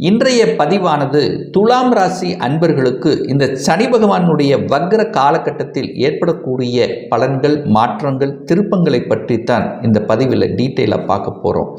இன்றைய பதிவானது துலாம் ராசி அன்பர்களுக்கு இந்த சனி பகவானுடைய வக்ர காலகட்டத்தில் ஏற்படக்கூடிய பலன்கள் மாற்றங்கள் திருப்பங்களை பற்றித்தான் இந்த பதிவில் டீட்டெயிலாக பார்க்க போகிறோம்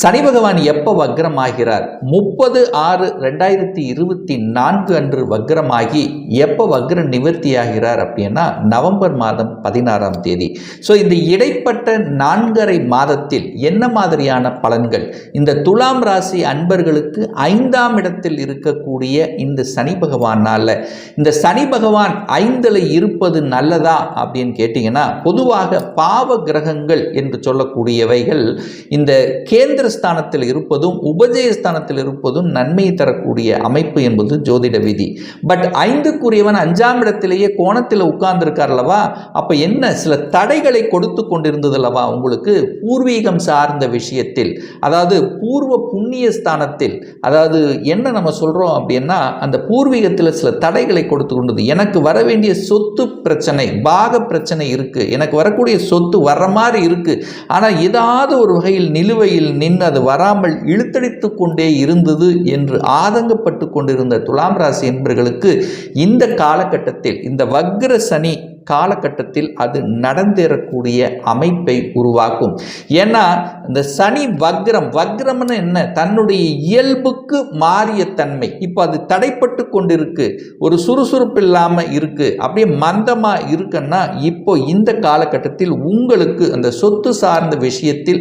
சனி பகவான் எப்போ வக்ரமாகிறார்? முப்பது ஆறு ரெண்டாயிரத்தி இருபத்தி நான்கு அன்று வக்ரமாகி எப்போ வக்ர நிவர்த்தியாகிறார் அப்படின்னா நவம்பர் மாதம் பதினாறாம் தேதி. ஸோ இந்த இடைப்பட்ட நான்கரை மாதத்தில் என்ன மாதிரியான பலன்கள்? இந்த துலாம் ராசி அன்பர்களுக்கு ஐந்தாம் இடத்தில் இருக்கக்கூடிய இந்த சனி பகவானால் இந்த சனி பகவான் ஐந்தில் இருப்பது நல்லதா அப்படின்னு கேட்டிங்கன்னா பொதுவாக பாவ கிரகங்கள் என்று சொல்லக்கூடியவைகள் இந்த கேந்திரஸ்தானத்தில் இருப்பதும் உபஜயஸ்தானத்தில் இருப்பதும் நன்மை தரக்கூடிய அமைப்பு என்பது ஜோதிட விதி. பட் ஐந்துக்குரியவன் அஞ்சாம் இடத்திலேயே கோணத்தில் உட்கார்ந்துருக்கார் அல்லவா? அப்போ என்ன சில தடைகளை கொடுத்து கொண்டிருந்தது அல்லவா உங்களுக்கு? பூர்வீகம் சார்ந்த விஷயத்தில் அதாவது பூர்வ புண்ணிய ஸ்தானத்தில் அதாவது என்ன நம்ம சொல்கிறோம் அப்படின்னா அந்த பூர்வீகத்தில் சில தடைகளை கொடுத்து கொண்டது. எனக்கு வர வேண்டிய சொத்து பிரச்சனை பாக பிரச்சனை இருக்குது எனக்கு வரக்கூடிய சொத்து வர மாதிரி இருக்குது ஆனால் ஏதாவது ஒரு வகையில் நிலுவையில் நின்று அது வராமல் இழுத்தடித்து கொண்டே இருந்தது என்று ஆதங்கப்பட்டு கொண்டிருந்த துலாம் ராசி என்பர்களுக்கு இந்த காலகட்டத்தில் இந்த வக்ர சனி காலகட்டத்தில் அது நடந்தேறக்கூடிய அமைப்பை உருவாக்கும். ஏன்னா இந்த சனி வக்ரம் வக்ரம்னு என்ன? தன்னுடைய இயல்புக்கு மாறிய தன்மை. இப்போ அது தடைப்பட்டு கொண்டிருக்கு. ஒரு சுறுசுறுப்பு இல்லாமல் இருக்கு. அப்படியே மந்தமாக இருக்குன்னா இப்போ இந்த காலகட்டத்தில் உங்களுக்கு அந்த சொத்து சார்ந்த விஷயத்தில்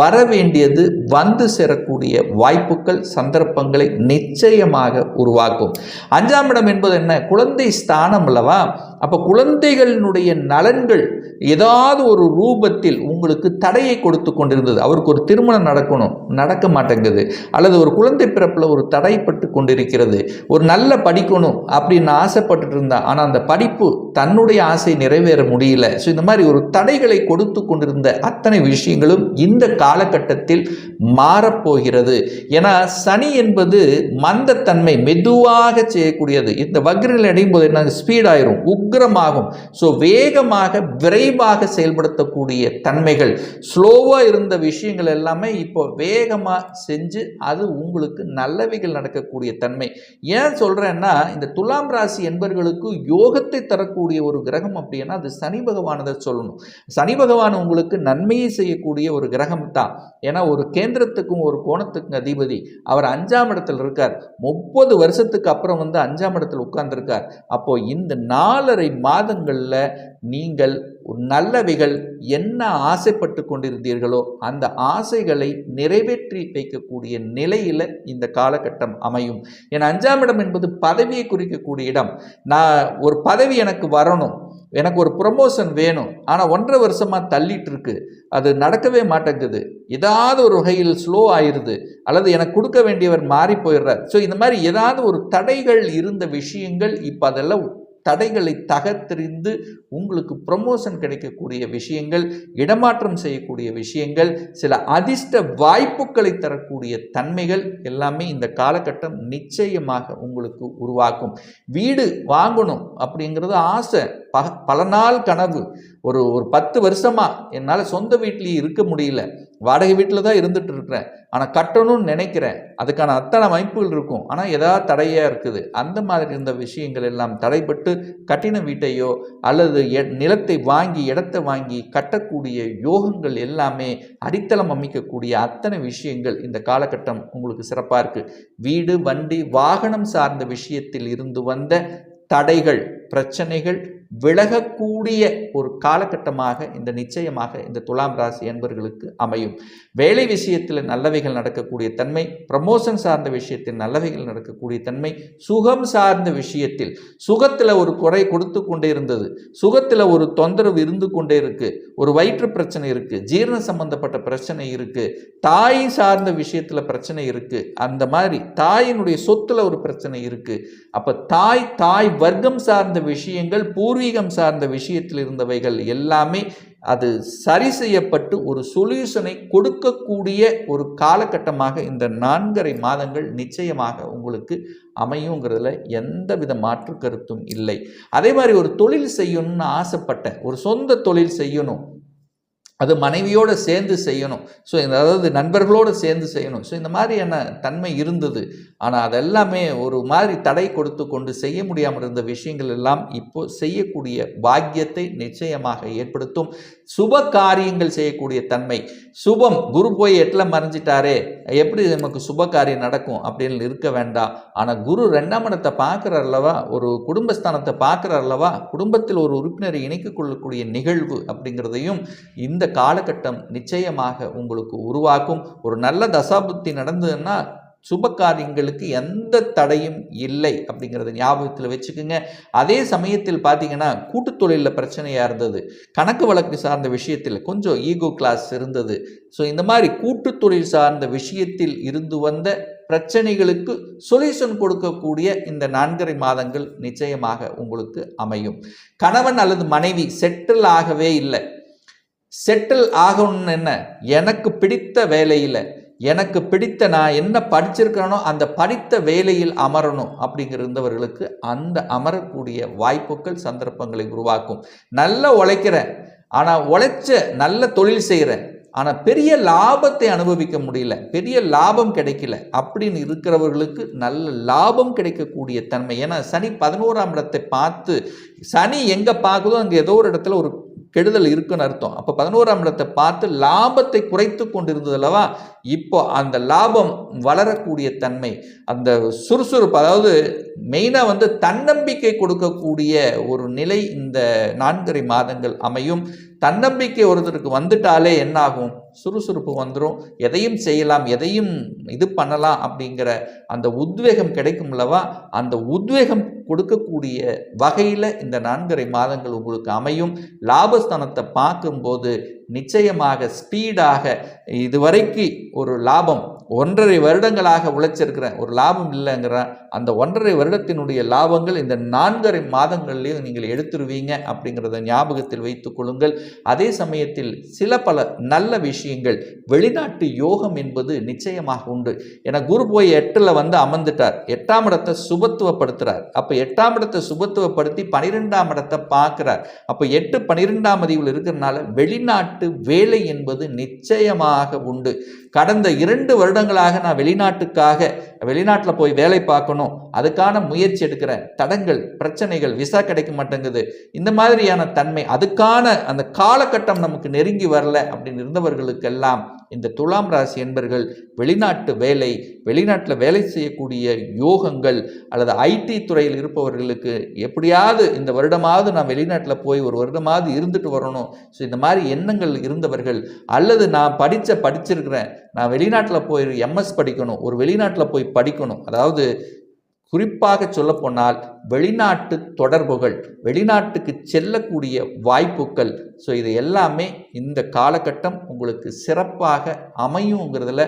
வர வேண்டியது வந்து சேரக்கூடிய வாய்ப்புகள் சந்தர்ப்பங்களை நிச்சயமாக உருவாக்கும். அஞ்சாம் இடம் என்பது என்ன? குழந்தை ஸ்தானம் அல்லவா? அப்போ குழந்தைகளினுடைய நலன்கள் ஏதாவது ஒரு ரூபத்தில் உங்களுக்கு தடையை கொடுத்து கொண்டிருந்தது. அவருக்கு ஒரு திருமணம் நடக்கணும். நடக்க மாட்டேங்குது. அல்லது ஒரு குழந்தை பிறப்பில் ஒரு தடைப்பட்டு கொண்டிருக்கிறது. ஒரு நல்ல படிக்கணும் அப்படின்னு ஆசைப்பட்டுட்டு இருந்தா. ஆனால் அந்த படிப்பு தன்னுடைய ஆசை நிறைவேற முடியல. ஸோ இந்த மாதிரி ஒரு தடைகளை கொடுத்து கொண்டிருந்த அத்தனை விஷயங்களும் இந்த காலகட்டத்தில் மாறப்போகிறது. ஏன்னா சனி என்பது மந்தத்தன்மை மெதுவாக செய்யக்கூடியது. இந்த வக்ரில் அடையும் போது என்ன ஸ்பீடாயிரும் உக்ரமாகும் ஸோ வேகமாக விரைவாக செயல்படுத்தக்கூடிய தன்மைகள் ஸ்லோவாக இருந்த விஷயங்கள் எல்லாமே இப்போ வேகமாக செஞ்சு அது உங்களுக்கு நல்லவைகள் நடக்கக்கூடிய தன்மை. ஏன் சொல்கிறேன்னா இந்த துலாம் ராசி என்பர்களுக்கு யோகத்தை தரக்கூடிய ஒரு கிரகம் அப்படின்னா அது சனி பகவானதை சொல்லணும். சனி பகவான் உங்களுக்கு நன்மையை செய்யக்கூடிய ஒரு கிரகம் தான். ஏன்னா ஒரு கேந்திரத்துக்கும் ஒரு கோணத்துக்கும் அதிபதி. அவர் அஞ்சாம் இடத்தில் இருக்கார். முப்பது வருஷத்துக்கு அப்புறம் வந்து அஞ்சாம் இடத்தில் உட்கார்ந்துருக்கார். அப்போ இந்த நாலு நாலரை மாதங்களில் நீங்கள் நல்லவைகள் என்ன ஆசைப்பட்டு கொண்டிருந்தீர்களோ அந்த ஆசைகளை நிறைவேற்றி வைக்கக்கூடிய நிலையில் இந்த காலகட்டம் அமையும். என் அஞ்சாம் இடம் என்பது பதவியை குறிக்கக்கூடிய இடம். நான் ஒரு பதவி எனக்கு வரணும். எனக்கு ஒரு ப்ரொமோஷன் வேணும். ஆனால் ஒன்றரை வருஷமாக தள்ளிட்டு இருக்கு அது நடக்கவே மாட்டேங்குது. ஏதாவது ஒரு வகையில் ஸ்லோ ஆயிடுது அல்லது எனக்கு கொடுக்க வேண்டியவர் மாறி போயிடுறார். ஸோ இந்த மாதிரி ஏதாவது ஒரு தடைகள் இருந்த விஷயங்கள் இப்போ அதெல்லாம் தடைகளை தகர்த்தெறிந்து உங்களுக்கு ப்ரொமோஷன் கிடைக்கக்கூடிய விஷயங்கள் இடமாற்றம் செய்யக்கூடிய விஷயங்கள் சில அதிர்ஷ்ட வாய்ப்புகளை தரக்கூடிய தன்மைகள் எல்லாமே இந்த காலகட்டம் நிச்சயமாக உங்களுக்கு உருவாக்கும். வீடு வாங்கணும் அப்படிங்கிறது ஆசை. ப பல நாள் கனவு. ஒரு ஒரு பத்து வருஷமாக என்னால் சொந்த வீட்லேயே இருக்க முடியல. வாடகை வீட்டில் தான் இருந்துட்டு இருக்கிறேன். ஆனால் கட்டணும்னு நினைக்கிறேன். அதுக்கான அத்தனை அமைப்புகள் இருக்கும். ஆனால் ஏதாவது தடையாக இருக்குது. அந்த மாதிரி இருந்த விஷயங்கள் எல்லாம் தடைப்பட்டு கட்டின வீட்டையோ அல்லது நிலத்தை வாங்கி இடத்தை வாங்கி கட்டக்கூடிய யோகங்கள் எல்லாமே அடித்தளம் அமைக்கக்கூடிய அத்தனை விஷயங்கள் இந்த காலகட்டம் உங்களுக்கு சிறப்பாக இருக்குது வீடு வண்டி வாகனம் சார்ந்த விஷயத்தில் இருந்து வந்த தடைகள் பிரச்சனைகள் விலகக்கூடிய ஒரு காலகட்டமாக இந்த நிச்சயமாக இந்த துலாம் ராசி என்பவர்களுக்கு அமையும். வேலை விஷயத்தில் நல்லவைகள் நடக்கக்கூடிய தன்மை ப்ரமோஷன் சார்ந்த விஷயத்தில் நல்லவைகள் நடக்கக்கூடிய தன்மை சுகம் சார்ந்த விஷயத்தில் சுகத்தில் ஒரு குறை கொடுத்து கொண்டே இருந்தது. சுகத்தில் ஒரு தொந்தரவு இருந்து கொண்டே இருக்கு. ஒரு வயிற்று பிரச்சனை இருக்கு. ஜீரண சம்பந்தப்பட்ட பிரச்சனை இருக்கு. தாய் சார்ந்த விஷயத்தில் பிரச்சனை இருக்கு. அந்த மாதிரி தாயினுடைய சொத்தில் ஒரு பிரச்சனை இருக்கு. அப்போ தாய் தாய் வர்க்கம் சார்ந்த விஷயங்கள் பூர் பூர்வீகம் சார்ந்த விஷயத்தில் இருந்தவைகள் எல்லாமே அது சரி செய்யப்பட்டு ஒரு சொல்யூஷனை கொடுக்கக்கூடிய ஒரு காலகட்டமாக இந்த நான்கரை மாதங்கள் நிச்சயமாக உங்களுக்கு அமையுங்கிறதுல எந்த வித மாற்று கருத்தும் இல்லை. அதே மாதிரி ஒரு தொழில் செய்யணும்னு ஆசைப்பட்டேன் ஒரு சொந்த தொழில் செய்யணும் அது மனைவியோடு சேர்ந்து செய்யணும். ஸோ அதாவது நண்பர்களோடு சேர்ந்து செய்யணும். ஸோ இந்த மாதிரியான தன்மை இருந்தது? ஆனால் அதெல்லாமே ஒரு மாதிரி தடை கொடுத்து கொண்டு செய்ய முடியாமல் இருந்த விஷயங்கள் எல்லாம் இப்போ செய்யக்கூடிய பாக்கியத்தை நிச்சயமாக ஏற்படுத்தும். சுப காரியங்கள் செய்யக்கூடிய தன்மை. சுபம். குரு போய் எட்டில் மறைஞ்சிட்டாரே. எப்படி நமக்கு சுப காரியம் நடக்கும் அப்படின்னு இருக்க வேண்டாம். ஆனால் குரு ரெண்டாம் இடத்தை பார்க்குற அல்லவா? ஒரு குடும்பஸ்தானத்தை பார்க்குற அல்லவா? குடும்பத்தில் ஒரு உறுப்பினரை இணைக்க கொள்ளக்கூடிய நிகழ்வு அப்படிங்கிறதையும் இந்த காலகட்டம் நிச்சயமாக உங்களுக்கு உருவாக்கும். ஒரு நல்ல தசாபுத்தி நடந்ததுன்னா சுப காரியங்களுக்கு எந்த தடையும் இல்லை அப்படிங்கிறத ஞாபகத்தில் வச்சுக்கோங்க. அதே சமயத்தில் பார்த்தீங்கன்னா கூட்டு தொழிலில் பிரச்சனையாக இருந்தது. கணக்கு வழக்கு சார்ந்த விஷயத்தில் கொஞ்சம் ஈகோ கிளாஸ் இருந்தது. ஸோ இந்த மாதிரி கூட்டு தொழில் சார்ந்த விஷயத்தில் இருந்து வந்த பிரச்சனைகளுக்கு சொல்யூஷன் கொடுக்கக்கூடிய இந்த நான்கரை மாதங்கள் நிச்சயமாக உங்களுக்கு அமையும். கணவன் அல்லது மனைவி செட்டில் ஆகவே இல்லை. செட்டில் ஆகணும்னு என்ன? எனக்கு பிடித்த வேலையில் எனக்கு பிடித்த நான் என்ன படிச்சிருக்கிறேனோ அந்த படித்த வேலையில் அமரணும் அப்படிங்கிறவர்களுக்கு அந்த அமரக்கூடிய வாய்ப்புகள் சந்தர்ப்பங்களை உருவாக்கும். நல்லா உழைக்கிறேன் ஆனால் உழைச்ச நல்ல தொழில் செய்கிறேன் ஆனால் பெரிய லாபத்தை அனுபவிக்க முடியல பெரிய லாபம் கிடைக்கல அப்படின்னு இருக்கிறவர்களுக்கு நல்ல லாபம் கிடைக்கக்கூடிய தன்மை. ஏன்னா சனி பதினோராம் இடத்தை பார்த்து சனி எங்கே பார்க்குதோ அங்கே ஏதோ ஒரு இடத்துல ஒரு கெடுதல் இருக்குன்னு அர்த்தம். அப்போ பதினோராம் இடத்தை பார்த்து லாபத்தை குறைத்து கொண்டிருந்தது அல்லவா? இப்போ அந்த லாபம் வளரக்கூடிய தன்மை அந்த சுறுசுறுப்பு அதாவது மெயினாக வந்து தன்னம்பிக்கை கொடுக்கக்கூடிய ஒரு நிலை இந்த நான்கரை மாதங்கள் அமையும். தன்னம்பிக்கை ஒருத்தருக்கு வந்துட்டாலே என்னாகும்? சுறுசுறுப்பு வந்துடும் எதையும் செய்யலாம் எதையும் இது பண்ணலாம் அப்படிங்கிற அந்த உத்வேகம் கிடைக்கும் அல்லவா? அந்த உத்வேகம் கொடுக்கக்கூடிய வகையில் இந்த நான்கரை மாதங்கள் உங்களுக்கு அமையும். லாபஸ்தானத்தை பார்க்கும்போது நிச்சயமாக ஸ்பீடாக இதுவரைக்கு ஒரு லாபம் ஒன்றரை வருடங்களாக உழைச்சிருக்கிறேன் ஒரு லாபம் இல்லைங்கிற அந்த ஒன்றரை வருடத்தினுடைய லாபங்கள் இந்த நான்கரை மாதங்கள்லேயும் நீங்கள் எடுத்துருவீங்க அப்படிங்கிறத ஞாபகத்தில் வைத்துக் கொள்ளுங்கள். அதே சமயத்தில் சில பல நல்ல விஷயங்கள் வெளிநாட்டு யோகம் என்பது நிச்சயமாக உண்டு. என குரு போய் எட்டில் வந்து அமர்ந்துட்டார். எட்டாம் இடத்தை சுபத்துவப்படுத்துகிறார் அப்போ எட்டாம் இடத்தை சுபத்துவப்படுத்தி பனிரெண்டாம் இடத்தை பார்க்குறார். அப்போ எட்டு பனிரெண்டாம் அதிவில் இருக்கிறதுனால வெளிநாட்டு வேலை என்பது நிச்சயமாக உண்டு. கடந்த இரண்டு வருடங்களாக நான் வெளிநாட்டுக்காக வெளிநாட்டில் போய் வேலை பார்க்கணும். அதுக்கான முயற்சி எடுக்கிறேன். தடங்கள் பிரச்சனைகள் விசா கிடைக்க மாட்டேங்குது. இந்த மாதிரியான தன்மை அதுக்கான அந்த காலகட்டம் நமக்கு நெருங்கி வரல அப்படின்னு இருந்தவர்களுக்கெல்லாம் இந்த துலாம் ராசி என்பர்கள் வெளிநாட்டு வேலை வெளிநாட்டில் வேலை செய்யக்கூடிய யோகங்கள் அல்லது ஐடி துறையில் இருப்பவர்களுக்கு எப்படியாவது இந்த வருடமாவது நான் வெளிநாட்டில் போய் ஒரு வருடமாவது இருந்துட்டு வரணும். ஸோ இந்த மாதிரி எண்ணங்கள் இருந்தவர்கள் அல்லது நான் படித்த படிச்சிருக்கிறேன். நான் வெளிநாட்டில் போய் எம்எஸ் படிக்கணும். ஒரு வெளிநாட்டில் போய் படிக்கணும். அதாவது குறிப்பாக சொல்லப்போனால் வெளிநாட்டு தொடர்புகள் வெளிநாட்டுக்கு செல்லக்கூடிய வாய்ப்புகள். ஸோ இது எல்லாமே இந்த காலகட்டம் உங்களுக்கு சிறப்பாக அமையுங்கிறதுல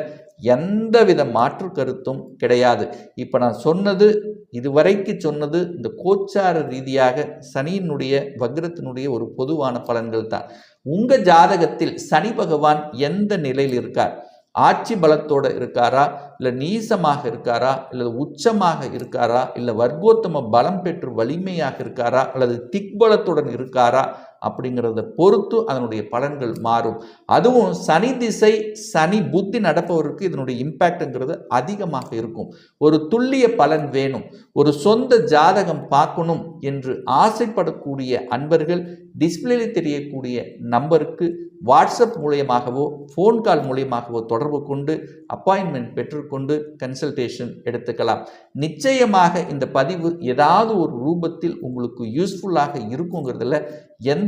எந்த வித மாற்று கருத்தும் கிடையாது. இப்போ நான் சொன்னது இதுவரைக்கு சொன்னது இந்த கோச்சார ரீதியாக சனியினுடைய வக்ரத்தினுடைய ஒரு பொதுவான பலன்கள் தான். உங்கள் ஜாதகத்தில் சனி பகவான் எந்த நிலையில் இருக்கார்? ஆட்சி பலத்தோடு இருக்காரா? இல்லை நீசமாக இருக்காரா? இல்லை உச்சமாக இருக்காரா? இல்லை வர்க்கோத்தம பலம் பெற்று வலிமையாக இருக்காரா? அல்லது திக்பலத்துடன் இருக்காரா? அப்படிங்கிறத பொறுத்து அதனுடைய பலன்கள் மாறும். அதுவும் சனி திசை சனி புத்தி நடப்பவருக்கு இதனுடைய இம்பேக்ட்ங்கிறது அதிகமாக இருக்கும். ஒரு துல்லிய பலன் வேணும். ஒரு சொந்த ஜாதகம் பார்க்கணும் என்று ஆசைப்படக்கூடிய அன்பர்கள் டிஸ்பிளேல தெரியக்கூடிய நம்பருக்கு வாட்ஸ்அப் மூலியமாகவோ ஃபோன் கால் மூலியமாகவோ தொடர்பு கொண்டு அப்பாயின்மெண்ட் பெற்றுக்கொண்டு கன்சல்டேஷன் எடுத்துக்கலாம். நிச்சயமாக இந்த பதிவு ஏதாவது ஒரு ரூபத்தில் உங்களுக்கு யூஸ்ஃபுல்லாக இருக்குங்கிறதுல எந்த